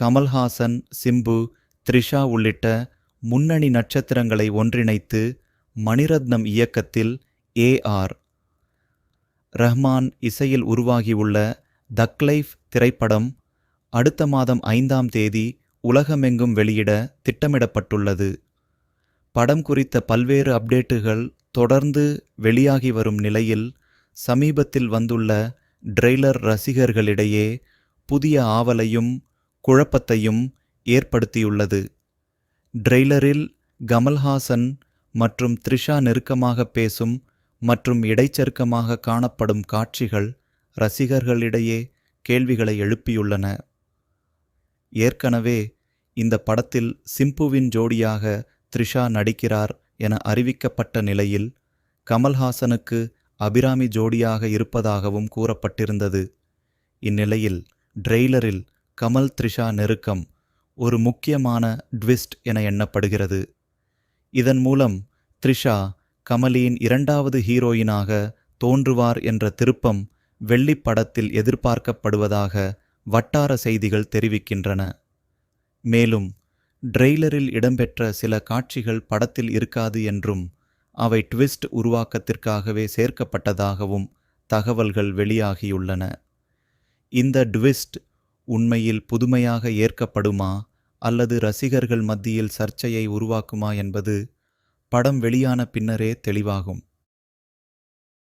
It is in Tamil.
கமல்ஹாசன் சிம்பு த்ரிஷா உள்ளிட்ட முன்னணி நட்சத்திரங்களை ஒன்றிணைத்து மணிரத்னம் இயக்கத்தில் ஏ ஆர். ரஹ்மான் இசையில் உருவாகியுள்ள தக்லைஃப் திரைப்படம் அடுத்த மாதம் ஐந்தாம் தேதி உலகமெங்கும் வெளியிட திட்டமிடப்பட்டுள்ளது. படம் குறித்த பல்வேறு அப்டேட்டுகள் தொடர்ந்து வெளியாகி வரும் நிலையில் சமீபத்தில் வந்துள்ள ட்ரெய்லர் ரசிகர்களிடையே புதிய ஆவலையும் குழப்பத்தையும் ஏற்படுத்தியுள்ளது. ட்ரெய்லரில் கமல்ஹாசன் மற்றும் த்ரிஷா நெருக்கமாக பேசும் மற்றும் இடைச்செருக்கமாக காணப்படும் காட்சிகள் ரசிகர்களிடையே கேள்விகளை எழுப்பியுள்ளன. ஏற்கனவே இந்த படத்தில் சிம்புவின் ஜோடியாக த்ரிஷா நடிக்கிறார் என அறிவிக்கப்பட்ட நிலையில் கமல்ஹாசனுக்கு அபிராமி ஜோடியாக இருப்பதாகவும் கூறப்பட்டிருந்தது. இந்நிலையில் ட்ரெய்லரில் கமல் த்ரிஷா நெருக்கம் ஒரு முக்கியமான ட்விஸ்ட் என எண்ணப்படுகிறது. இதன் மூலம் த்ரிஷா கமலியின் இரண்டாவது ஹீரோயினாக தோன்றுவார் என்ற திருப்பம் வெள்ளிப் படத்தில் எதிர்பார்க்கப்படுவதாக வட்டார செய்திகள் தெரிவிக்கின்றன. மேலும் ட்ரெய்லரில் இடம்பெற்ற சில காட்சிகள் படத்தில் இருக்காது என்றும் அவை ட்விஸ்ட் உருவாக்கத்திற்காகவே சேர்க்கப்பட்டதாகவும் தகவல்கள் வெளியாகியுள்ளன. இந்த ட்விஸ்ட் உண்மையில் புதுமையாக ஏற்கப்படுமா? அல்லது ரசிகர்கள் மத்தியில் சர்ச்சையை உருவாக்குமா என்பது படம் வெளியான பின்னரே தெளிவாகும்.